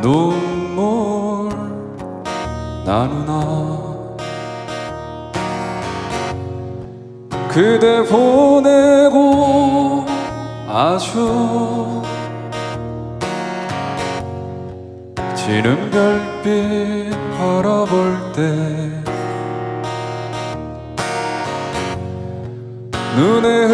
눈물 나누나. 그대 보내고 아주 지는 별빛 바라볼 때 눈에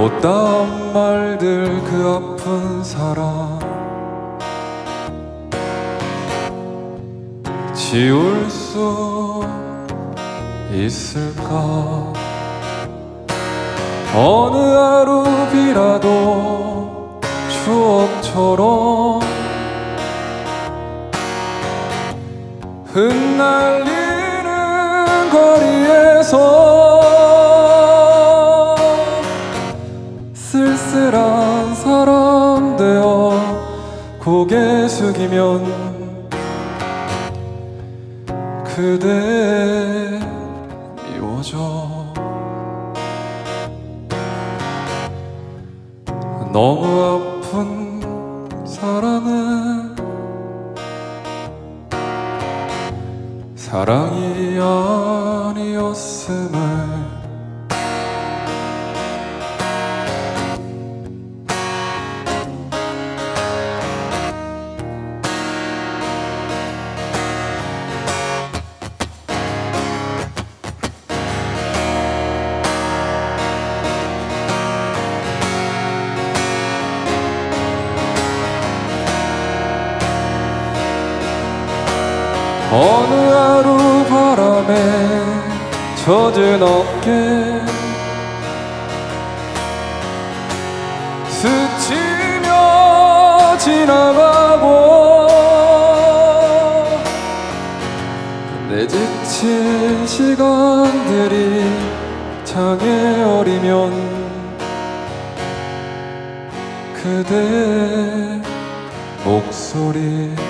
못다한 말들 그 아픈 사랑 지울 수 있을까? 어느 하루 비라도 추억처럼 흩날리는 거리에서 고개 숙이면 그대 미워져. 너무 아픈 사랑은 사랑이 아니었음을 어느 하루 바람에 젖은 어깨. 스치며 지나가고 내 지친 시간들이 장애 어리면 그대 목소리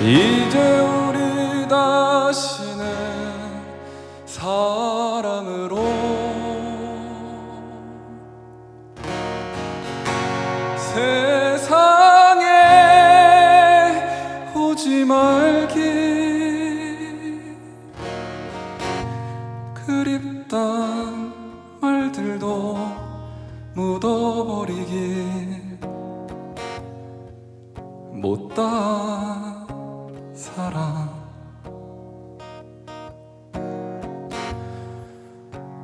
이제 우리 다시는 사랑으로 세상에 오지 말기 그립단 말들도 묻어버리기 못다